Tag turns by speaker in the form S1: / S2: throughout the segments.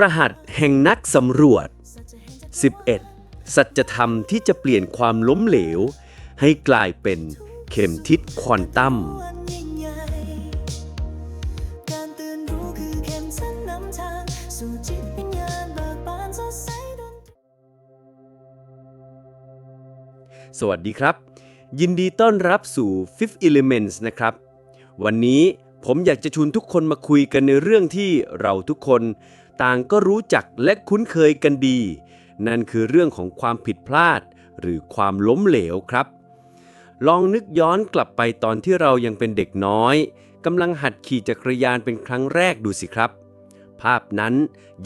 S1: รหัสแห่งนักสำรวจ 11. สัจธรรมที่จะเปลี่ยนความล้มเหลว ให้กลายเป็นเข็มทิศควอนตั้ม
S2: ฉันนำทางสู่จิตวิญญาณเบิกบานสดใสดวง
S1: สวัสดีครับ ยินดีต้อนรับสู่ Fifth Elements นะครับ วันนี้ผมอยากจะชวนทุกคนมาคุยกันในเรื่องที่เราทุกคน ต่างก็รู้จักและคุ้นเคยกันดี นั่นคือเรื่องของความผิดพลาด หรือความล้มเหลวครับ ลองนึกย้อนกลับไปตอนที่เรายังเป็นเด็กน้อยกำลังหัดขี่จักรยานเป็นครั้งแรกดูสิครับ ภาพนั้น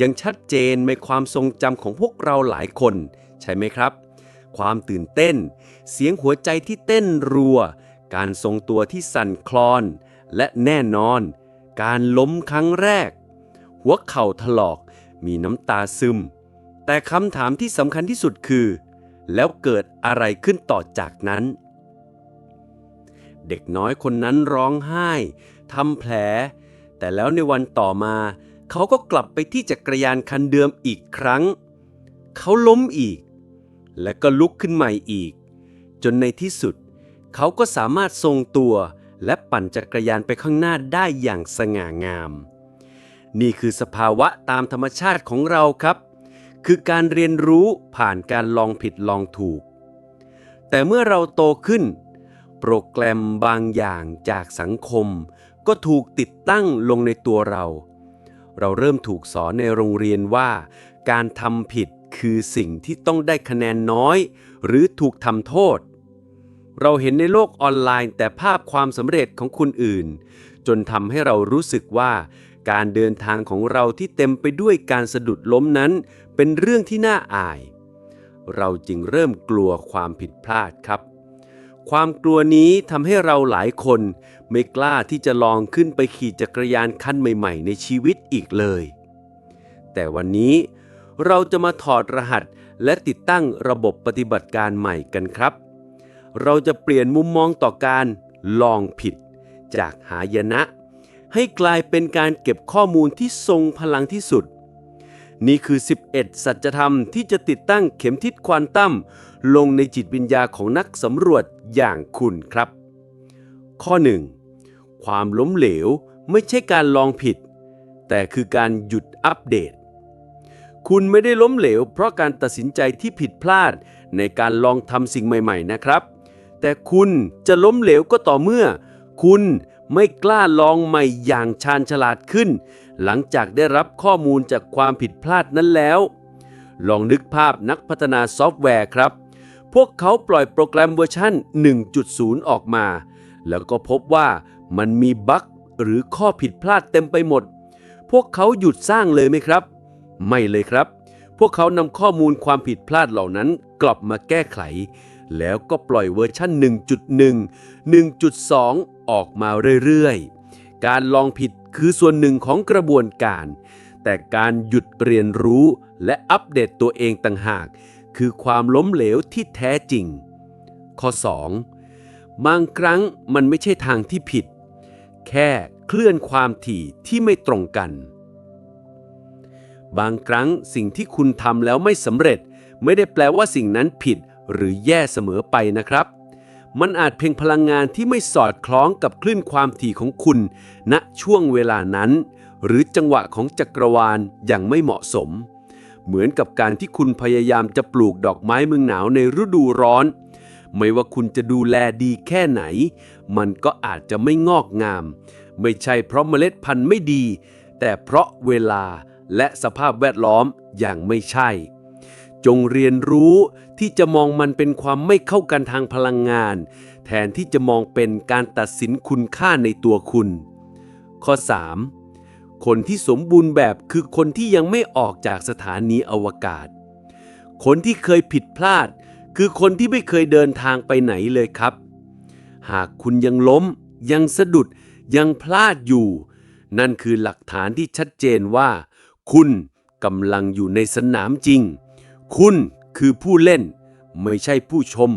S1: ยังชัดเจนในความทรงจำของพวกเราหลายคน ใช่ไหมครับ ความตื่นเต้น เสียงหัวใจที่เต้นรัว การทรงตัวที่สั่นคลอน และแน่นอน การล้มครั้งแรก หัวเข่าถลอก มีน้ำตาซึม แต่คำถามที่สำคัญที่สุดคือ แล้วเกิดอะไรขึ้นต่อจากนั้น เด็กน้อยคนนั้นร้องไห้ทำแผล แต่แล้วในวันต่อมา เขาก็กลับไปที่จักรยานคันเดิมอีกครั้ง เขาล้มอีก และก็ลุกขึ้นใหม่อีก จนในที่สุด เขาก็สามารถทรงตัวและปั่นจักรยานไปข้างหน้าได้อย่างสง่างาม นี่คือสภาวะตามธรรมชาติของเราครับ คือการเรียนรู้ผ่านการลองผิดลองถูก แต่เมื่อเราโตขึ้น โปรแกรมบางอย่างจากสังคม ก็ถูกติดตั้งลงในตัวเรา เราเริ่มถูกสอนในโรงเรียนว่า การทำผิดคือสิ่งที่ต้องได้คะแนนน้อย หรือถูกทำโทษ เราเห็นในโลกออนไลน์แต่ภาพความสำเร็จของคนอื่น จนทำให้เรารู้สึกว่า การเดินทางของเราที่เต็มไปด้วยการสะดุดล้มนั้น เป็นเรื่องที่น่าอาย เราจึงเริ่มกลัวความผิดพลาดครับ ความกลัวนี้ทำให้เราหลายคนไม่กล้าที่จะลองขึ้นไปขี่จักรยานคันใหม่ ๆ ในชีวิตอีกเลย แต่วันนี้เราจะมาถอดรหัสและติดตั้งระบบปฏิบัติการใหม่กันครับ เราจะเปลี่ยนมุมมองต่อการลองผิด จากหายนะ ให้กลายเป็นการเก็บข้อมูลที่ทรงพลังที่สุด นี่คือ 11 สัจธรรมที่จะติดตั้งเข็มทิศควอนตัมลงในจิตวิญญาของนักสำรวจอย่างคุณครับ ข้อ 1. ความล้มเหลวไม่ใช่การลองผิด แต่คือการหยุดอัปเดต คุณไม่ได้ล้มเหลว เพราะการตัดสินใจที่ผิดพลาดในการลองทำสิ่งใหม่ ๆ นะครับ แต่คุณจะล้มเหลวก็ต่อเมื่อ คุณ ไม่กล้าลองใหม่อย่างชาญฉลาดขึ้น หลังจากได้รับข้อมูลจากความผิดพลาดนั้นแล้ว ลองนึกภาพนักพัฒนาซอฟต์แวร์ครับ พวกเขาปล่อยโปรแกรมเวอร์ชัน1.0 ออกมา แล้วก็พบว่ามันมีบั๊กหรือข้อผิดพลาดเต็มไปหมด พวกเขาหยุดสร้างเลยไหมครับ ไม่เลยครับ พวกเขานำข้อมูลความผิดพลาดเหล่านั้นกลับมาแก้ไข แล้วก็ปล่อยเวอร์ชัน1.1 1.2 ออกมาเรื่อยๆ การลองผิดคือส่วนหนึ่งของกระบวนการ แต่การหยุดเรียนรู้และอัปเดตตัวเองต่างหาก คือความล้มเหลวที่แท้จริง ข้อ 2. บางครั้งมันไม่ใช่ทางที่ผิด แค่เคลื่อนความถี่ที่ไม่ตรงกัน บางครั้งสิ่งที่คุณทำแล้วไม่สำเร็จ ไม่ได้แปลว่าสิ่งนั้นผิดหรือแย่เสมอไปนะครับ มันอาจเพียงพลังงานที่ไม่สอดคล้องกับคลื่นความถี่ของคุณ ณช่วงเวลานั้น หรือจังหวะของจักรวาลอย่างไม่เหมาะสม เหมือนกับการที่คุณพยายามจะปลูกดอกไม้เมืองหนาวในฤดูร้อน ไม่ว่าคุณจะดูแลดีแค่ไหน มันก็อาจจะไม่งอกงาม ไม่ใช่เพราะเมล็ดพันธุ์ไม่ดี แต่เพราะเวลาและสภาพแวดล้อมอย่างไม่ใช่ จงเรียนรู้ที่จะมองมันเป็นความไม่เข้ากันทางพลังงาน แทนที่จะมองเป็นการตัดสินคุณค่าในตัวคุณ ข้อ 3. คนที่สมบูรณ์แบบคือคนที่ยังไม่ออกจากสถานีอวกาศ คนที่เคยผิดพลาด คือคนที่ไม่เคยเดินทางไปไหนเลยครับ หากคุณยังล้ม ยังสะดุด ยังพลาดอยู่ นั่นคือหลักฐานที่ชัดเจนว่า คุณกำลังอยู่ในสนามจริง คุณคือผู้เล่น ไม่ใช่ผู้ชม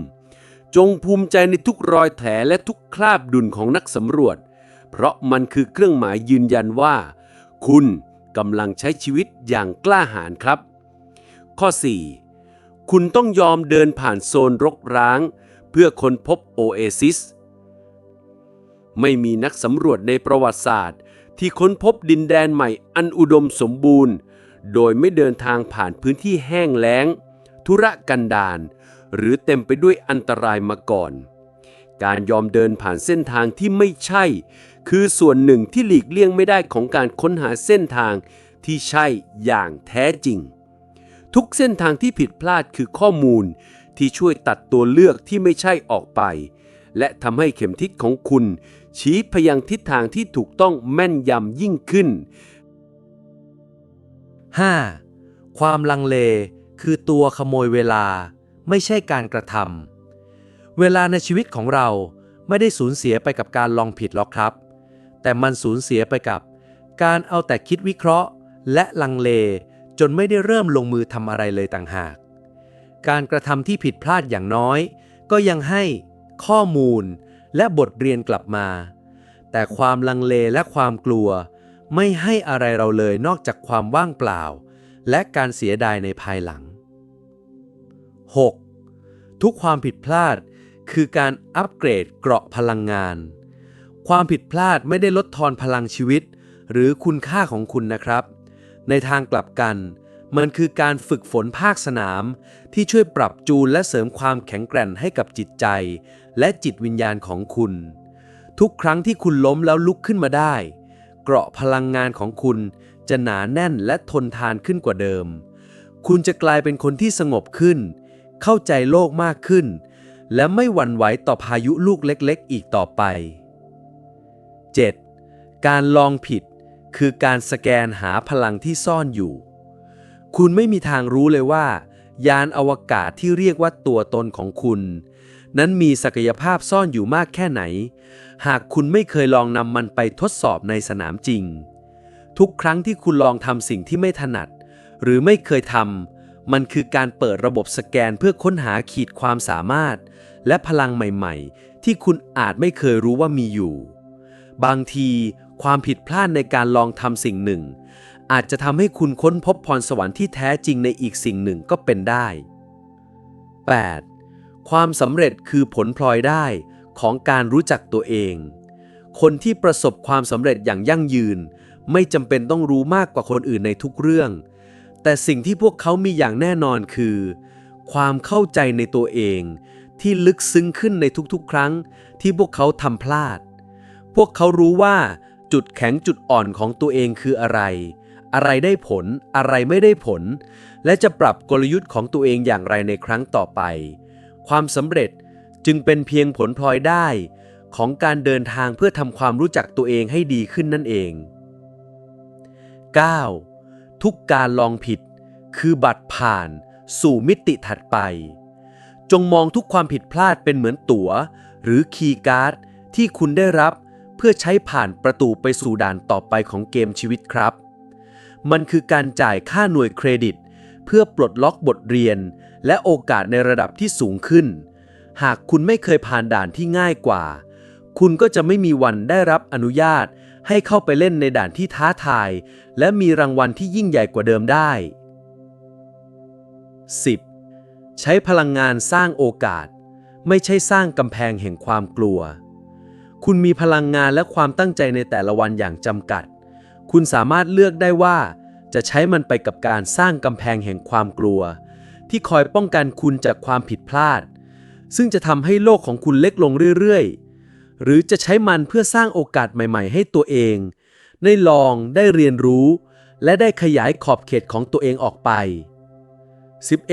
S1: จงภูมิใจในทุกรอยแผลและทุกคราบดุลของนักสำรวจ เพราะมันคือเครื่องหมายยืนยันว่า คุณ
S3: กำลังใช้ชีวิตอย่างกล้าหาญครับ ข้อ 4. คุณต้องยอมเดินผ่านโซนรกร้าง เพื่อค้นพบโอเอซิสไม่มีนักสำรวจในประวัติศาสตร์ ที่ค้นพบดินแดนใหม่อันอุดมสมบูรณ์ โดยไม่เดินทางผ่านพื้นที่แห้งแล้ง ธุรกันดารหรือเต็มไปด้วยอันตรายมาก่อน การยอมเดินผ่านเส้นทางที่ไม่ใช่ คือส่วนหนึ่งที่หลีกเลี่ยงไม่ได้ของการค้นหาเส้นทางที่ใช่อย่างแท้จริง ทุกเส้นทางที่ผิดพลาดคือข้อมูลที่ช่วยตัดตัวเลือกที่ไม่ใช่ออกไป และทำให้เข็มทิศของคุณ ชี้ไปยังทิศทางที่ถูกต้องแม่นยำยิ่งขึ้น
S1: 5. ความลังเลคือตัวขโมยเวลา ไม่ใช่การกระทำเวลาในชีวิตของเราไม่ได้สูญเสียไปกับการลองผิดหรอกครับ แต่มันสูญเสียไปกับ การเอาแต่คิดวิเคราะห์ และลังเลจนไม่ได้เริ่มลงมือทำอะไรเลยต่างหาก การกระทำที่ผิดพลาดอย่างน้อย ก็ยังให้ข้อมูลและบทเรียนกลับมา แต่ความลังเลและความกลัว ไม่ให้อะไรเราเลยนอกจากความว่างเปล่า และการเสียดายในภายหลัง 6. ทุกความผิดพลาดคือการอัปเกรดเกราะพลังงาน ความผิดพลาดไม่ได้ลดทอนพลังชีวิต หรือคุณค่าของคุณนะครับ ในทางกลับกัน มันคือการฝึกฝนภาคสนาม ที่ช่วยปรับจูนและเสริมความแข็งแกร่งให้กับจิตใจ และจิตวิญญาณของคุณ ทุกครั้งที่คุณล้มแล้วลุกขึ้นมาได้ เกราะพลังงานของคุณ จะหนาแน่นและทนทานขึ้นกว่าเดิม คุณจะกลายเป็นคนที่สงบขึ้น เข้าใจโลกมากขึ้น และไม่หวั่นไหวต่อพายุลูกเล็กๆ อีกต่อไป 7. การลองผิด คือการสแกนหาพลังที่ซ่อนอยู่ คุณไม่มีทางรู้เลยว่า ยานอวกาศที่เรียกว่าตัวตนของคุณ นั้นมีศักยภาพซ่อนอยู่มากแค่ไหน หากคุณไม่เคยลองนำมันไปทดสอบในสนามจริง ทุกครั้งที่คุณลองทำสิ่งที่ไม่ถนัด หรือไม่เคยทำมันคือการเปิดระบบสแกนเพื่อค้นหาขีดความสามารถ และพลังใหม่ ๆ ที่คุณอาจไม่เคยรู้ว่ามีอยู่ บางทีความผิดพลาดในการลองทำสิ่งหนึ่ง อาจจะทำให้คุณค้นพบพรสวรรค์ที่แท้จริงในอีกสิ่งหนึ่งก็เป็นได้ 8. ความสำเร็จคือผลพลอยได้ของการรู้จักตัวเอง คนที่ประสบความสำเร็จอย่างยั่งยืน ไม่จำเป็นต้องรู้มากกว่าคนอื่นในทุกเรื่อง แต่สิ่งที่พวกเขามีอย่างแน่นอนคือ ความเข้าใจในตัวเอง ที่ลึกซึ้งขึ้นในทุกๆ ครั้ง ที่พวกเขาทำพลาด พวกเขารู้ว่า จุดแข็งจุดอ่อนของตัวเองคืออะไร อะไรได้ผล อะไรไม่ได้ผล และจะปรับกลยุทธ์ของตัวเองอย่างไรในครั้งต่อไป ความสำเร็จจึงเป็นเพียงผลพลอยได้ของการเดินทางเพื่อทำความรู้จักตัวเองให้ดีขึ้นนั่นเอง 9. ทุกการลองผิดคือบัตรผ่านสู่มิติถัดไป จงมองทุกความผิดพลาดเป็นเหมือนตั๋ว หรือคีย์การ์ดที่คุณได้รับเพื่อใช้ผ่านประตูไปสู่ด่านต่อไปของเกมชีวิตครับ มันคือการจ่ายค่าหน่วยเครดิต พื่อปลดล็อกบทเรียน และโอกาสในระดับที่สูงขึ้น หากคุณไม่เคยผ่านด่านที่ง่ายกว่า คุณก็จะไม่มีวันได้รับอนุญาต ให้เข้าไปเล่นในด่านที่ท้าทาย และมีรางวัลที่ยิ่งใหญ่กว่าเดิมได้ 10. ใช้พลังงานสร้างโอกาส ไม่ใช่สร้างกำแพงแห่งความกลัว คุณมีพลังงานและความตั้งใจในแต่ละวันอย่างจำกัด คุณสามารถเลือกได้ว่า จะใช้มันไปกับการสร้างกำแพงแห่งความกลัว ที่คอยป้องกันคุณจากความผิดพลาด ซึ่งจะทำให้โลกของคุณเล็กลงเรื่อยๆ หรือจะใช้มันเพื่อสร้างโอกาสใหม่ๆ ให้ตัวเอง ได้ลองได้เรียนรู้ และได้ขยายขอบเขตของตัวเองออกไป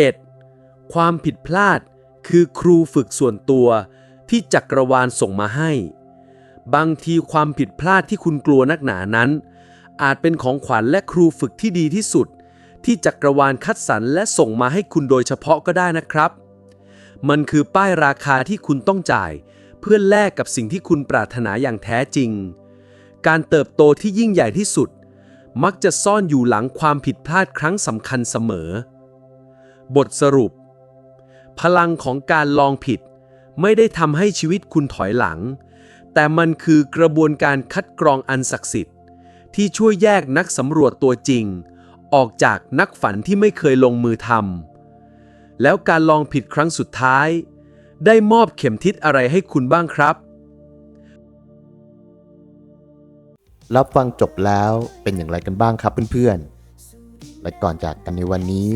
S1: 11. ความผิดพลาดคือครูฝึกส่วนตัวที่จักรวาลส่งมาให้ บางทีความผิดพลาดที่คุณกลัวนักหนานั้น อาจเป็นของขวัญและครูฝึกที่ดีที่สุด ที่จักรวาลคัดสรรและส่งมาให้คุณโดยเฉพาะก็ได้นะครับ มันคือป้ายราคาที่คุณต้องจ่าย เพื่อแลกกับสิ่งที่คุณปรารถนาอย่างแท้จริง การเติบโตที่ยิ่งใหญ่ที่สุด มักจะซ่อนอยู่หลังความผิดพลาดครั้งสำคัญเสมอ บทสรุป พลังของการลองผิด ไม่ได้ทำให้ชีวิตคุณถอยหลัง แต่มันคือกระบวนการคัดกรองอันศักดิ์สิทธิ์ ที่
S4: ช่วยแยกนักสำรวจตัวจริง ออกจากนักฝันที่ไม่เคยลงมือทำแล้วการลองผิดครั้งสุดท้าย ได้มอบเข็มทิศอะไรให้คุณบ้างครับ
S5: รับฟังจบแล้วเป็นอย่างไรกันบ้างครับเพื่อนๆ และก่อนจากกันในวันนี้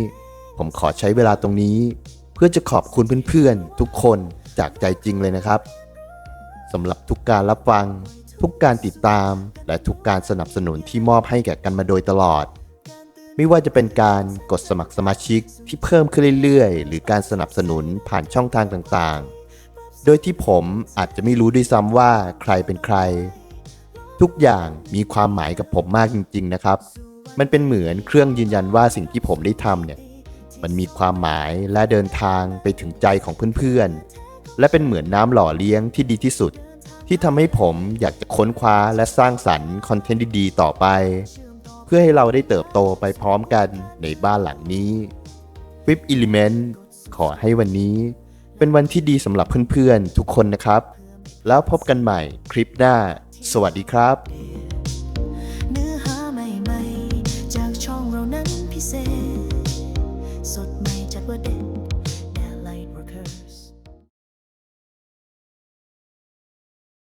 S5: ผมขอใช้เวลาตรงนี้ เพื่อจะขอบคุณเพื่อนๆ ทุกคนจากใจจริงเลยนะครับสำหรับทุกการรับฟัง ทุกการติดตามและทุกการสนับสนุนที่มอบให้แก่กันมาโดยตลอด ไม่ว่าจะเป็นการกดสมัครสมาชิกที่เพิ่มขึ้นเรื่อยๆ หรือการสนับสนุนผ่านช่องทางต่างๆ โดยที่ผมอาจจะไม่รู้ด้วยซ้ำว่าใครเป็นใคร ทุกอย่างมีความหมายกับผมมากจริง ๆ นะครับ มันเป็นเหมือนเครื่องยืนยันว่าสิ่งที่ผมได้ทำเนี่ยมันมีความหมายและเดินทางไปถึงใจของเพื่อนๆ และเป็นเหมือนน้ำหล่อเลี้ยงที่ดีที่สุด ที่ทำให้ผมอยากจะค้นคว้าและสร้างสรรค์คอนเทนต์ดีๆต่อไป เพื่อให้เราได้เติบโตไปพร้อมกันในบ้านหลังนี้ Fifth Element ขอให้วันนี้ เป็นวันที่ดีสำหรับเพื่อนๆ ทุกคนนะครับ แล้วพบกันใหม่คลิปหน้า สวัสดีครับ